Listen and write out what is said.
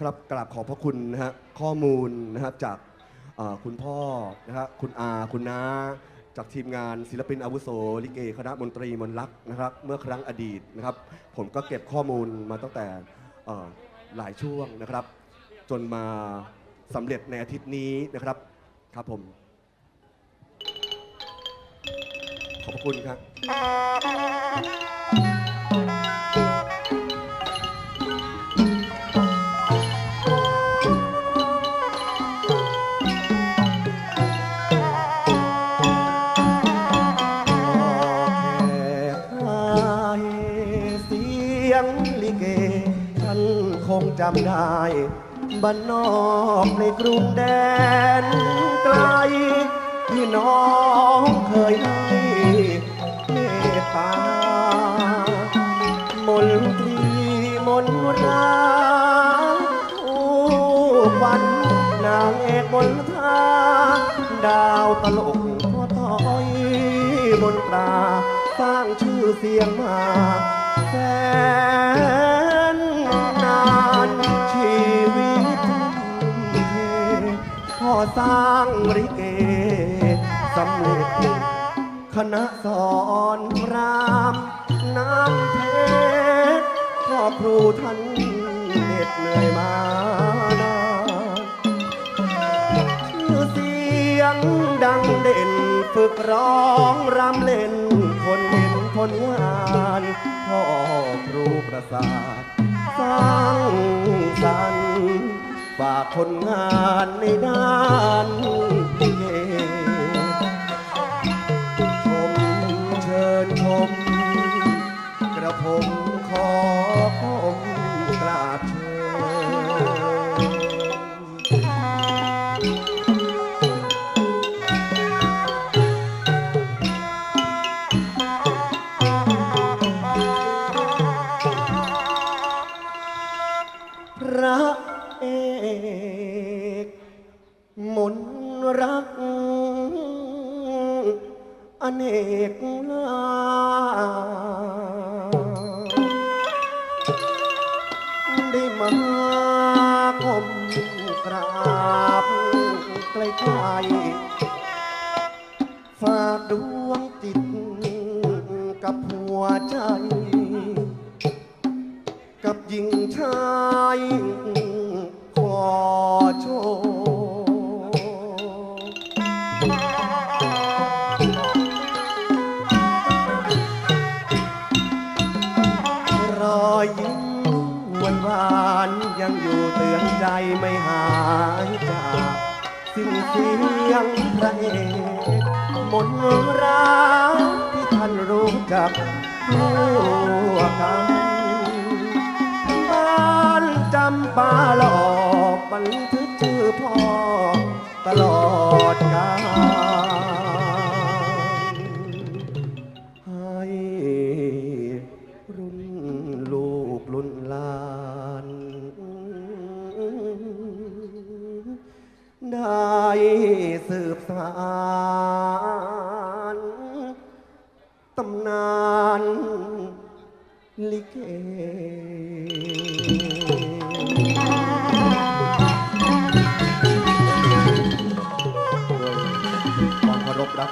ครับกราบขอบพระคุณนะฮะข้อมูลนะครับจากเอ่อคุณพ่อนะฮะคุณอาคุณน้า จากทีมงานศิลปินอาวุโสลิเกคณะมนตรีมนลักษ์นะครับ เมื่อครั้งอดีตนะครับ ผมก็เก็บข้อมูลมาตั้งแต่เอ่อหลายช่วงนะครับ จนมาสำเร็จในอาทิตย์นี้นะครับครับผม ขอบพระคุณครับ สียงลิเกฉันคงจำได้บ้านนอกในกรุงแดนไกล ที่น้องเคยให้เมตตามนตรีมนราทุกวันนางเอกมนทาดาวตลกพ่อต้อยมนตราสร้างชื่อเสียงมาแส สร้างริเกสำเร็จคณะสอนรามน้ำเพชรพ่อครูท่านเหน็ดเหนื่อยมานานชื่อเสียงดังเด่น ฝึกร้องรำเล่น คนเห็นคนงานพ่อครูประสาทสร้าง ฝากคนงานในด้าน รัก อเนกลาได้มาก้มกราบใกล้ๆฝากดวงจิตกับหัวใจ กับหญิงชาย ยยิ้มหวานหวานยังอยู่เตือนใจไม่หายจากสิ้นเสียงพระเอกมนรักที่ท่านรู้จักทั่วกันบ้านจำปา สืบสานตำนานลิเกความเคารพรัก